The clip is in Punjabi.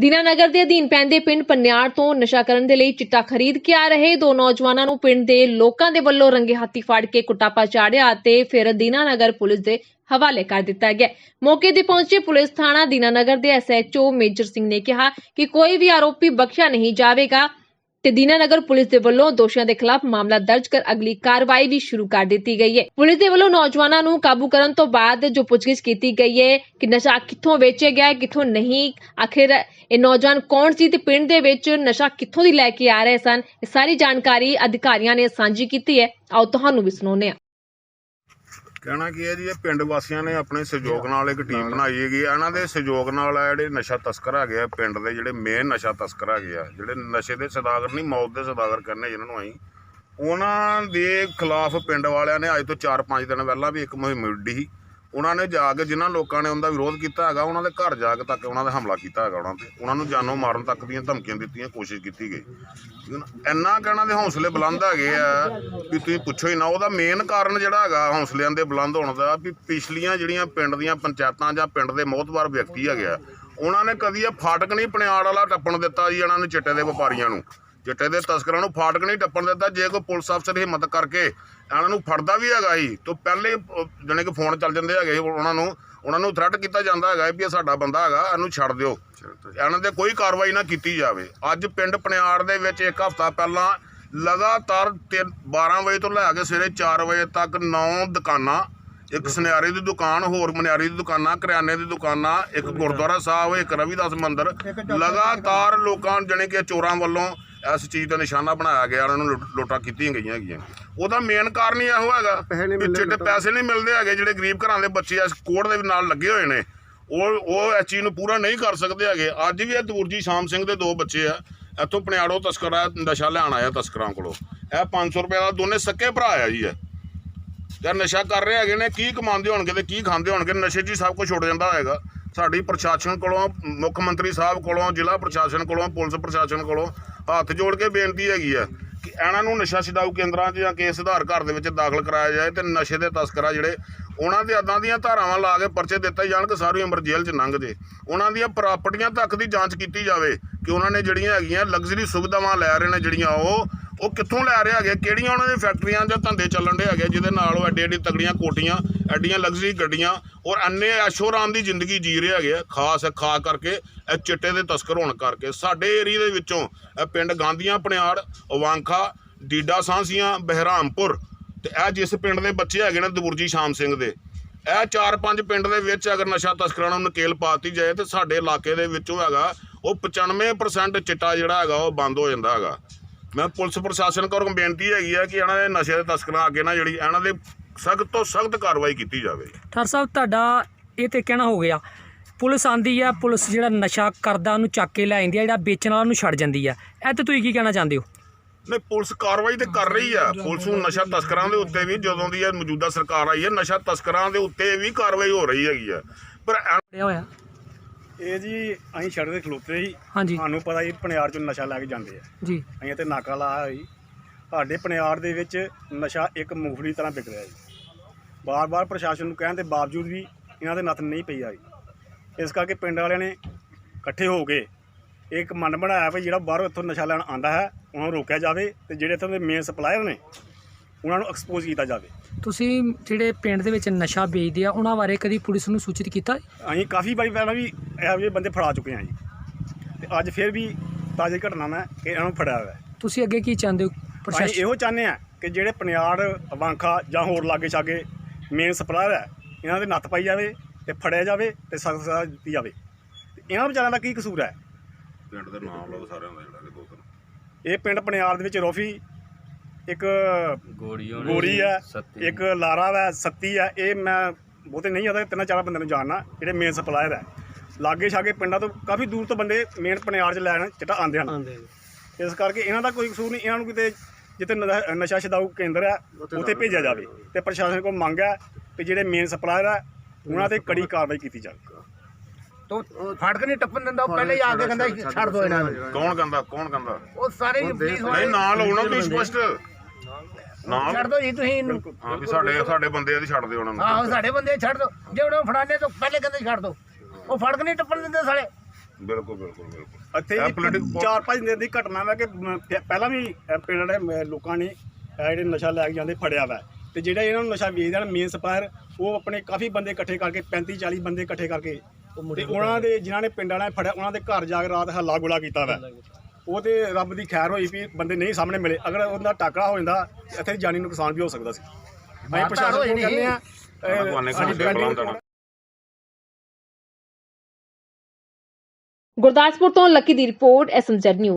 ਦੀਨਾਨਗਰ ਦੇ ਅਧੀਨ ਪੈਂਦੇ ਪਿੰਡ ਪੰਨਿਆੜ ਤੋਂ ਨਸ਼ਾ ਕਰਨ ਦੇ ਲਈ ਚਿੱਟਾ ਖਰੀਦ ਕੇ ਆ ਰਹੇ ਦੋ ਨੌਜਵਾਨਾਂ ਨੂੰ ਪਿੰਡ ਦੇ ਲੋਕਾਂ ਦੇ ਵੱਲੋਂ ਰੰਗੇ ਹੱਥੀ ਫੜ ਕੇ ਕੁੱਟਾਪਾ ਚਾੜਿਆ ਅਤੇ ਫਿਰ ਦੀਨਾਨਗਰ ਪੁਲਿਸ ਦੇ ਹਵਾਲੇ ਕਰ ਦਿੱਤਾ ਗਿਆ। ਮੌਕੇ ਤੇ ਪਹੁੰਚੇ ਪੁਲਿਸ ਥਾਣਾ ਦੀਨਾਨਗਰ ਦੇ ਐਸਐਚਓ ਮੇਜਰ ਸਿੰਘ ਨੇ ਕਿਹਾ ਕਿ ਕੋਈ ਵੀ ਆਰੋਪੀ ਬਖਸ਼ਿਆ ਨਹੀਂ ਜਾਵੇਗਾ। ਤੇ ਦੀਨਾਨਗਰ ਪੁਲਿਸ ਦੇ ਵੱਲੋਂ ਦੋਸ਼ੀਆਂ ਦੇ ਖਿਲਾਫ ਮਾਮਲਾ ਦਰਜ ਕਰ ਅਗਲੀ ਕਾਰਵਾਈ ਵੀ ਸ਼ੁਰੂ ਕਰ ਦਿੱਤੀ ਗਈ ਹੈ। ਪੁਲਿਸ ਦੇ ਵੱਲੋਂ ਨੌਜਵਾਨਾਂ ਨੂੰ ਕਾਬੂ ਕਰਨ ਤੋਂ ਬਾਅਦ ਜੋ ਪੁੱਛਗਿੱਛ ਕੀਤੀ ਗਈ ਹੈ ਕਿ ਨਸ਼ਾ ਕਿੱਥੋਂ ਵੇਚਿਆ ਗਿਆ ਹੈ, ਕਿੱਥੋਂ ਨਹੀਂ ਆਖਿਰ ਇਹ ਨੌਜਵਾਨ ਕੌਣ ਸੀ ਤੇ ਪਿੰਡ ਦੇ ਵਿੱਚ ਨਸ਼ਾ ਕਿੱਥੋਂ ਦੀ ਲੈ ਕੇ ਆ ਰਹੇ ਸਨ ਇਹ ਸਾਰੀ ਜਾਣਕਾਰੀ ਅਧਿਕਾਰੀਆਂ ਨੇ ਸਾਂਝੀ ਕੀਤੀ ਹੈ। ਆਓ ਤੁਹਾਨੂੰ ਵੀ ਸੁਣਾਉਂਦੇ ਹਾਂ। ਕਹਿਣਾ ਕੀ ਹੈ ਜੀ ਇਹ ਪਿੰਡ ਵਾਸੀਆਂ ਨੇ ਆਪਣੇ ਸਹਿਯੋਗ ਨਾਲ ਇੱਕ ਟੀਮ ਬਣਾਈ ਹੈਗੀ ਇਹਨਾਂ ਦੇ ਸਹਿਯੋਗ ਨਾਲ ਆ ਜਿਹੜੇ ਨਸ਼ਾ ਤਸਕਰ ਆ ਪਿੰਡ ਦੇ ਜਿਹੜੇ ਮੇਨ ਨਸ਼ਾ ਤਸਕਰ ਆ ਜਿਹੜੇ ਨਸ਼ੇ ਦੇ ਸਦਾਗਰ ਨਹੀਂ ਮੌਤ ਦੇ ਸਦਾਗਰ ਕਰਨੇ ਜਿਨ੍ਹਾਂ ਨੂੰ ਅਸੀਂ। ਉਹਨਾਂ ਦੇ ਖਿਲਾਫ ਪਿੰਡ ਵਾਲਿਆਂ ਨੇ ਅੱਜ ਤੋਂ 4-5 ਦਿਨ ਪਹਿਲਾਂ ਵੀ ਇੱਕ ਮੁਹਿੰਮ ਉੱਡੀ ਸੀ। ਉਹਨਾਂ ਨੇ ਜਾ ਕੇ ਜਿਨ੍ਹਾਂ ਲੋਕਾਂ ਨੇ ਉਹਦਾ ਵਿਰੋਧ ਕੀਤਾ ਹੈਗਾ, ਉਹਨਾਂ ਦੇ ਘਰ ਜਾ ਕੇ ਤੱਕ ਉਹਨਾਂ ਦਾ ਹਮਲਾ ਕੀਤਾ ਹੈਗਾ ਉਹਨਾਂ ਤੇ। ਉਹਨਾਂ ਨੂੰ ਜਾਨੋਂ ਮਾਰਨ ਤੱਕ ਦੀਆਂ ਧਮਕੀਆਂ ਦਿੱਤੀਆਂ, ਕੋਸ਼ਿਸ਼ ਕੀਤੀ ਗਈ। ਇੰਨਾ ਕਹਿਣਾ ਦੇ ਹੌਸਲੇ ਬੁਲੰਦ ਹੈਗੇ ਆ ਵੀ ਤੁਸੀਂ ਪੁੱਛੋ ਹੀ ਨਾ, ਉਹਦਾ ਮੇਨ ਕਾਰਨ ਜਿਹੜਾ ਹੈਗਾ ਹੌਸਲਿਆਂ ਦੇ ਬੁਲੰਦ ਹੋਣ ਦਾ, ਵੀ ਪਿਛਲੀਆਂ ਜਿਹੜੀਆਂ ਪਿੰਡ ਦੀਆਂ ਪੰਚਾਇਤਾਂ ਜਾਂ ਪਿੰਡ ਦੇ ਮੋਹਤਵਾਰ ਵਿਅਕਤੀ ਹੈਗੇ ਆ, ਉਹਨਾਂ ਨੇ ਕਦੀ ਇਹ ਫਾਟਕ ਨਹੀਂ, ਪਣਿਆੜ ਵਾਲਾ ਟੱਪਣ ਦਿੱਤਾ ਜੀ ਇਹਨਾਂ ਨੇ ਚਿੱਟੇ ਦੇ ਵਪਾਰੀਆਂ ਨੂੰ। ਚਿੱਟੇ ਦੇ ਤਸਕਰਾਂ ਨੂੰ ਫਾਟਕ ਨਹੀਂ ਟੱਪਣ ਦਿੱਤਾ, ਜੇ ਕੋਈ ਪੁਲਿਸ ਅਫਸਰ ਹਿੰਮਤ ਕਰਕੇ ਇਹਨਾਂ ਨੂੰ ਫੜਦਾ ਵੀ ਹੈਗਾ ਜੀ ਤੋਂ ਪਹਿਲੇ ਜਣੇ ਕਿ ਫੋਨ ਚੱਲ ਜਾਂਦੇ ਹੈਗੇ ਉਹਨਾਂ ਨੂੰ ਉਹਨਾਂ ਨੂੰ ਥ੍ਰੈਟ ਕੀਤਾ ਜਾਂਦਾ ਹੈਗਾ ਵੀ ਇਹ ਸਾਡਾ ਬੰਦਾ ਹੈਗਾ, ਇਹਨੂੰ ਛੱਡ ਦਿਓ। ਇਹਨਾਂ ਤੇ ਕੋਈ ਕਾਰਵਾਈ ਨਾ ਕੀਤੀ ਜਾਵੇ। ਅੱਜ ਪਿੰਡ ਪਨਿਆੜ ਦੇ ਵਿੱਚ ਇੱਕ ਹਫ਼ਤਾ ਪਹਿਲਾਂ ਲਗਾਤਾਰ ਤਿੰਨ- 12 ਵਜੇ ਤੋਂ ਲੈ ਕੇ ਸਵੇਰੇ 4 ਵਜੇ ਤੱਕ 9 ਦੁਕਾਨਾਂ, ਇੱਕ ਸੁਨਿਆਰੇ ਦੀ ਦੁਕਾਨ, ਹੋਰ ਮਨਿਆਰੀ ਦੀ ਦੁਕਾਨਾਂ, ਕਰਿਆਨੇ ਦੀ ਦੁਕਾਨਾਂ, ਇੱਕ ਗੁਰਦੁਆਰਾ ਸਾਹਿਬ, ਇੱਕ ਰਵੀਦਾਸ ਮੰਦਿਰ, ਲਗਾਤਾਰ ਲੋਕਾਂ, ਜਣੇ ਕਿ ਚੋਰਾਂ ਵੱਲੋਂ ਇਸ ਚੀਜ਼ ਦਾ ਨਿਸ਼ਾਨਾ ਬਣਾਇਆ ਗਿਆ ਉਹਨਾਂ ਨੂੰ ਲੁੱਟ- ਕੀਤੀਆਂ ਗਈਆਂ ਹੈਗੀਆਂ। ਉਹਦਾ ਮੇਨ ਕਾਰਨ ਹੀ ਇਹੋ ਹੈਗਾ ਚਿੱਟੇ ਪੈਸੇ ਨਹੀਂ ਮਿਲਦੇ ਹੈਗੇ ਜਿਹੜੇ ਗਰੀਬ ਘਰਾਂ ਦੇ ਬੱਚੇ ਇਸ ਕੋਡ ਦੇ ਨਾਲ ਲੱਗੇ ਹੋਏ ਨੇ ਉਹ ਉਹ ਇਸ ਚੀਜ਼ ਨੂੰ ਪੂਰਾ ਨਹੀਂ ਕਰ ਸਕਦੇ ਹੈਗੇ। ਅੱਜ ਵੀ ਇਹ ਦੂਰਜੀ ਸ਼ਾਮ ਸਿੰਘ ਦੇ ਦੋ ਬੱਚੇ ਆ ਇੱਥੋਂ ਪਣਿਆੜੋ ਤਸਕਰ ਆ ਨਸ਼ਾ ਲੈਣ ਆਇਆ ਤਸਕਰਾਂ ਕੋਲੋਂ। ਇਹ 500 ਰੁਪਏ ਦਾ ਦੋਨੇ ਸੱਕੇ ਭਰਾ ਆ ਜੀ ਇਹ। ਯਾਰ ਨਸ਼ਾ ਕਰ ਰਹੇ ਹੈਗੇ ਨੇ ਕੀ ਕਮਾਉਂਦੇ ਹੋਣਗੇ ਤੇ ਕੀ ਖਾਂਦੇ ਹੋਣਗੇ ਨਸ਼ੇ 'ਚ ਹੀ ਸਭ ਕੁਝ ਛੁੱਟ ਜਾਂਦਾ ਹੋਏਗਾ ਸਾਡੀ ਪ੍ਰਸ਼ਾਸਨ ਕੋਲੋਂ, ਮੁੱਖ ਮੰਤਰੀ ਸਾਹਿਬ ਕੋਲੋਂ, ਜ਼ਿਲ੍ਹਾ ਪ੍ਰਸ਼ਾਸਨ ਕੋਲੋਂ, ਪੁਲਿਸ ਪ੍ਰਸ਼ਾਸਨ ਕੋਲੋਂ ਹੱਥ ਜੋੜ ਕੇ ਬੇਨਤੀ ਹੈਗੀ ਆ ਕਿ ਇਹਨਾਂ ਨੂੰ ਨਸ਼ਾ ਛਡਾਊ ਕੇਂਦਰਾਂ 'ਚ ਜਾਂ ਕੇਸ ਸੁਧਾਰ ਘਰ ਦੇ ਵਿੱਚ ਦਾਖਲ ਕਰਾਇਆ ਜਾਏ ਤੇ ਨਸ਼ੇ ਦੇ ਤਸਕਰਾਂ ਜਿਹੜੇ ਉਹਨਾਂ ਦੇ ਅਦਾਂ ਦੀਆਂ ਧਾਰਾਵਾਂ ਲਾ ਕੇ ਪਰਚੇ ਦਿੱਤੇ ਜਾਣ ਕਿ ਸਾਰੀ ਉਮਰ ਜੇਲ੍ਹ 'ਚ ਲੰਘ ਜੇ। ਉਹਨਾਂ ਦੀਆਂ ਪ੍ਰਾਪਰਟੀਆਂ ਤੱਕ ਦੀ ਜਾਂਚ ਕੀਤੀ ਜਾਵੇ ਕਿ ਉਹਨਾਂ ਨੇ ਜਿਹੜੀਆਂ ਹੈਗੀਆਂ ਲਗਜ਼ਰੀ ਸੁਵਿਧਾਵਾਂ ਲੈ ਰਹੇ ਨੇ ਜਿਹੜੀਆਂ ਉਹ ਉਹ ਕਿੱਥੋਂ ਲੈ ਰਹੇ ਹੈਗੇ, ਕਿਹੜੀਆਂ ਉਹਨਾਂ ਦੀਆਂ ਫੈਕਟਰੀਆਂ ਜਾਂ ਧੰਦੇ ਚੱਲਣ ਦੇ ਹੈਗੇ ਜਿਹਦੇ ਨਾਲ ਉਹ ਐਡੀ ਐਡੀ ਤਗੜੀਆਂ ਕੋਟੀਆਂ ਐਡੀਆਂ ਲਗਜ਼ਰੀ ਗੱਡੀਆਂ ਔਰ ਅੰਨੇ ਐਸ਼ੋਰਾਮ ਦੀ ਜ਼ਿੰਦਗੀ ਜੀ ਰਹੇ ਹੈਗੇ ਆ, ਖਾਸ ਖਾ ਕਰਕੇ ਇਹ ਚਿੱਟੇ ਦੇ ਤਸਕਰ ਹੋਣ ਕਰਕੇ। ਸਾਡੇ ਏਰੀਏ ਦੇ ਵਿੱਚੋਂ ਇਹ ਪਿੰਡ ਗਾਂਧੀਆਂ ਪਣਿਆੜ ਵਾਂਖਾ ਡੀਡਾ ਸਾਂਸੀਆਂ ਬਹਿਰਾਮਪੁਰ ਤੇ ਇਹ ਜਿਸ ਪਿੰਡ ਦੇ ਬੱਚੇ ਹੈਗੇ ਨੇ ਦਬੁਰਜੀ ਸ਼ਾਮ ਸਿੰਘ ਦੇ ਇਹ ਚਾਰ ਪੰਜ ਪਿੰਡ ਦੇ ਵਿੱਚ ਅਗਰ ਨਸ਼ਾ ਤਸਕਰਾਂ ਨੂੰ ਨਕੇਲ ਪਾਤੀ ਜਾਏ ਤੇ ਸਾਡੇ ਇਲਾਕੇ ਦੇ ਵਿੱਚੋਂ ਹੈਗਾ ਉਹ 95% ਚਿੱਟਾ ਜਿਹੜਾ ਹੈਗਾ ਉਹ ਬੰਦ ਹੋ ਜਾਂਦਾ ਹੈਗਾ। ਮੈਂ ਪੁਲਿਸ ਪ੍ਰਸ਼ਾਸਨ ਕੋਲੋਂ ਬੇਨਤੀ ਹੈਗੀ ਆ ਕਿ ਇਹਨਾਂ ਦੇ ਨਸ਼ੇ ਦੇ ਤਸਕਰਾਂ ਅੱਗੇ ਨਾ ਜਿਹੜੀ ਇਹਨਾਂ ਦੇ ਸਖਤ ਤੋਂ ਸਖਤ ਕਾਰਵਾਈ ਕੀਤੀ ਜਾਵੇ। ਠਰ ਸਾਹਿਬ ਤੁਹਾਡਾ ਇਹ ਤੇ ਕਹਿਣਾ ਹੋ ਗਿਆ। ਪੁਲਿਸ ਆਂਦੀ ਆ ਪੁਲਿਸ ਜਿਹੜਾ ਨਸ਼ਾ ਕਰਦਾ ਉਹਨੂੰ ਚੱਕ ਕੇ ਲੈ ਜਾਂਦੀ ਆ ਜਿਹੜਾ ਵੇਚਣ ਵਾਲਾ ਉਹਨੂੰ ਛੱਡ ਜਾਂਦੀ ਆ। ਇਹ ਤੇ ਤੁਸੀਂ ਕੀ ਕਹਿਣਾ ਚਾਹੁੰਦੇ ਹੋ? ਨਹੀਂ ਪੁਲਿਸ ਕਾਰਵਾਈ ਤੇ ਕਰ ਰਹੀ ਆ। ਪੁਲਿਸ ਨੂੰ ਨਸ਼ਾ ਤਸਕਰਾਂ ਦੇ ਉੱਤੇ ਵੀ ਜਦੋਂ ਦੀ ਇਹ ਮੌਜੂਦਾ ਸਰਕਾਰ ਆਈ ਹੈ ਨਸ਼ਾ ਤਸਕਰਾਂ ਦੇ ਉੱਤੇ ਵੀ ਕਾਰਵਾਈ ਹੋ ਰਹੀ ਹੈਗੀ ਆ। ਪਰ ਐ- ਇਹ ਹੋਇਆ। ਇਹ ਜੀ ਅਸੀਂ ਤੇ ਖਲੋਤੇ ਸੀ। ਹਾਂਜੀ। ਸਾਨੂੰ ਪਤਾ ਜੀ ਪਣਿਆਰ ਚੋਂ ਨਸ਼ਾ ਲੈ ਕੇ ਜਾਂਦੇ ਆ। ਜੀ। ਅਸੀਂ ਤੇ ਨਾਕਾ ਲਾਇਆ ਹੋਈ ਸਾਡੇ ਪਣਿਆਰ ਦੇ ਵਿੱਚ ਨਸ਼ਾ ਇੱਕ ਮੂੰਗਫਲੀ ਤਰ੍ਹਾਂ ਵਿਕ ਰਿਹਾ ਜੀ। ਬਾਰ-ਬਾਰ ਪ੍ਰਸ਼ਾਸਨ ਨੂੰ ਕਹਿਣ ਦੇ ਬਾਵਜੂਦ ਵੀ ਇਹਨਾਂ ਦੇ ਨੱਥ ਨਹੀਂ ਪਈ ਆਈ। ਇਸ ਕਰਕੇ ਪਿੰਡ ਵਾਲਿਆਂ ਨੇ ਇਕੱਠੇ ਹੋ ਕੇ ਇੱਕ ਮਨ ਬਣਾਇਆ ਵੀ ਜਿਹੜਾ ਬਾਹਰੋਂ ਇੱਥੋਂ ਨਸ਼ਾ ਲੈਣ ਆਂਦਾ ਹੈ ਉਹਨਾਂ ਨੂੰ ਰੋਕਿਆ ਜਾਵੇ ਤੇ ਜਿਹੜੇ ਇੱਥੋਂ ਦੇ ਮੇਨ ਸਪਲਾਇਰ ਨੇ ਉਹਨਾਂ ਨੂੰ ਐਕਸਪੋਜ਼ ਕੀਤਾ ਜਾਵੇ। ਤੁਸੀਂ ਜਿਹੜੇ ਪਿੰਡ ਦੇ ਵਿੱਚ ਨਸ਼ਾ ਵੇਚਦੇ ਆ ਉਹਨਾਂ ਬਾਰੇ ਕਦੀ ਪੁਲਿਸ ਨੂੰ ਸੂਚਿਤ ਕੀਤਾ? ਅਸੀਂ ਕਾਫੀ ਵਾਰੀ ਪਹਿਲਾਂ ਵੀ ਇਹੋ ਜਿਹੇ ਬੰਦੇ ਫੜਾ ਚੁੱਕੇ ਹਾਂ ਜੀ। ਤੇ ਅੱਜ ਫਿਰ ਵੀ ਤਾਜ਼ੀ ਘਟਨਾ ਮੈਂ ਕਿ ਇਹਨਾਂ ਨੂੰ ਫੜਿਆ ਹੋਇਆ ਤੁਸੀਂ ਅੱਗੇ ਕੀ ਚਾਹੁੰਦੇ ਹੋ? ਅਸੀਂ ਪ੍ਰਸ਼ਾਸਨ ਇਹੋ ਚਾਹੁੰਦੇ ਆ ਕਿ ਜਿਹੜੇ ਪਨਿਆੜ ਵਾਂਖਾ ਜਾਂ ਹੋਰ ਲਾਗੇ ਛਾਗੇ ਮੇਨ ਸਪਲਾਇਰ ਹੈ ਇਹਨਾਂ ਦੇ ਨੱਥ ਪਾਈ ਜਾਵੇ ਤੇ ਫੜਿਆ ਜਾਵੇ ਤੇ ਸਖਤ ਸਜ਼ਾ ਦਿੱਤੀ ਜਾਵੇ। ਤੇ ਇਹਨਾਂ ਵਿਚਾਰਿਆਂ ਦਾ ਕੀ ਕਸੂਰ ਹੈ? ਪਿੰਡ ਦੇ ਨਾਮ ਲਓ ਸਾਰਿਆਂ ਦਾ ਜਿਹੜਾ ਕਿ ਦੋ ਤਿੰਨ। ਇਹ ਪਿੰਡ ਪਨਿਆੜ ਦੇ ਵਿੱਚ ਰੋਫੀ ਇੱਕ ਗੋੜੀਓ ਗੋਰੀ ਹੈ ਇੱਕ ਲਾਰਾ ਹੈ ਸੱਤੀ ਹੈ ਇਹ ਮੈਂ ਬਹੁਤੇ ਨਹੀਂ ਆਦਾ ਤਿੰਨਾਂ ਚਾਰਾਂ ਬੰਦਿਆਂ ਨੂੰ ਜਾਣਨਾ ਜਿਹੜੇ ਮੇਨ ਸਪਲਾਇਰ ਹੈ। ਲਾਗੇ ਛਾਗੇ ਪਿੰਡਾਂ ਤੋਂ ਕਾਫੀ ਦੂਰ ਤੋਂ ਬੰਦੇ ਮੇਨ ਪਨਿਆੜ 'ਚ ਲੈਣ ਚਿੱਟਾ ਆਉਂਦੇ ਹਨ। ਇਸ ਕਰਕੇ ਇਹਨਾਂ ਦਾ ਕੋਈ ਕਸੂਰ ਨਹੀਂ ਇਹਨਾਂ ਨੂੰ ਕਿਤੇ ਜਿੱਥੇ ਨ- ਨਸ਼ਾ ਛਡਾਊ ਕੇਂਦਰ ਹੈ ਉੱਥੇ ਭੇਜਿਆ ਜਾਵੇ ਤੇ ਪ੍ਰਸ਼ਾਸਨ ਕੋਲ ਮੰਗ ਹੈ ਕਿ ਜਿਹੜੇ ਮੇਨ ਸਪਲਾਇਰ ਹੈ ਉਹਨਾਂ ਤੇ ਕੜੀ ਕਾਰਵਾਈ ਕੀਤੀ ਜਾਵੇ। ਤੋ ਫੜਕ ਨਹੀਂ ਟੱਪਣ ਦਿੰਦਾ ਉਹ ਪਹਿਲੇ ਹੀ ਆ ਕੇ ਕਹਿੰਦਾ ਸੀ, ਛੱਡ ਦੋ ਇਹਨਾਂ ਨੂੰ। ਕੌਣ ਕਹਿੰਦਾ ਕੌਣ ਕਹਿੰਦਾ? ਉਹ ਸਾਰੇ ਹੀ ਪੁਲਿਸ ਨਹੀਂ ਵਾਲੇ ਨਾਂ ਲਾਉਣਾ ਤੁਸੀਂ ਸਪਸ਼ਟ। ਨਾਮ ਛੱਡ ਦੋ ਜੀ ਤੁਸੀਂ ਇਹਨੂੰ। ਹਾਂ ਵੀ ਸਾਡੇ ਸਾਡੇ ਬੰਦੇ ਆ ਦੀ ਛੱਡ ਦਿਓ ਉਹਨਾਂ ਨੂੰ। ਆਹੋ ਸਾਡੇ ਬੰਦੇ ਛੱਡ ਦੋ। ਜੇ ਉਹਨਾਂ ਨੂੰ ਫੜਾਣੇ ਤੋਂ ਪਹਿਲੇ ਕਹਿੰਦੇ ਛੱਡ ਦੋ। ਉਹ ਫੜਕ ਨਹੀਂ ਟੱਪਣ ਦਿੰਦੇ ਸਾਲੇ। ਬਿਲਕੁਲ ਬਿਲਕੁਲ ਬਿਲਕੁਲ। ਇੱਥੇ ਇਹ ਚਾਰ ਪੰਜ ਦਿਨ ਦੀ ਘਟਨਾ ਵਾ ਕਿ ਮ, ਪ- ਪਹਿਲਾਂ ਵੀ ਇਹ ਪਿੰਡ ਦੇ ਮ- ਲੋਕਾਂ ਨੇ ਇਹ ਜਿਹੜੇ ਨਸ਼ਾ ਲੈ ਕੇ ਜਾਂਦੇ ਫੜਿਆ ਵਾ। ਤੇ ਜਿਹੜਾ ਇਹਨਾਂ ਨੂੰ ਨਸ਼ਾ ਵੇਚਦੇ ਹਨ ਮੇਨ ਸਪਾਇਰ ਉਹ ਆਪਣੇ ਕਾਫੀ ਬੰਦੇ ਇਕੱਠੇ ਕਰਕੇ 35 40 ਬੰਦੇ ਇਕੱਠੇ ਕਰਕੇ ਤੇ ਉਹਨਾਂ ਦੇ ਜਿਨ੍ਹਾਂ ਨੇ ਪਿੰਡਾਂ ਨੇ ਫੜਿਆ ਉਹਨਾਂ ਦੇ ਘਰ ਜਾ ਕੇ ਰਾਤ ਹੱਲਾ ਗੁਲਾ ਕੀਤਾ ਵਾ। ਉਹ ਤੇ ਰੱਬ ਦੀ ਖੈਰ ਹੋਈ ਵੀ ਬੰਦੇ ਨਹੀਂ ਸਾਹਮਣੇ ਮਿਲੇ। ਅਗਰ ਉਹਦਾ ਟਾਕਰਾ ਹੋ ਜਾਂਦਾ ਇੱਥੇ ਜਾਨੀ ਨੁਕਸਾਨ ਵੀ ਹੋ ਸਕਦਾ ਸੀ। ਅਸੀਂ ਪ੍ਰਸ਼ਾਸਨ ਹੋਈ ਨੂੰ। ਕਹਿੰਦੇ ਆ ਸਾਡੀ ਗੁਰਦਾਸਪੁਰ ਤੋਂ ਲੱਕੀ ਦੀ ਰਿਪੋਰਟ ਐਸਐਮਜ਼ੈਡ ਨਿਊਜ਼।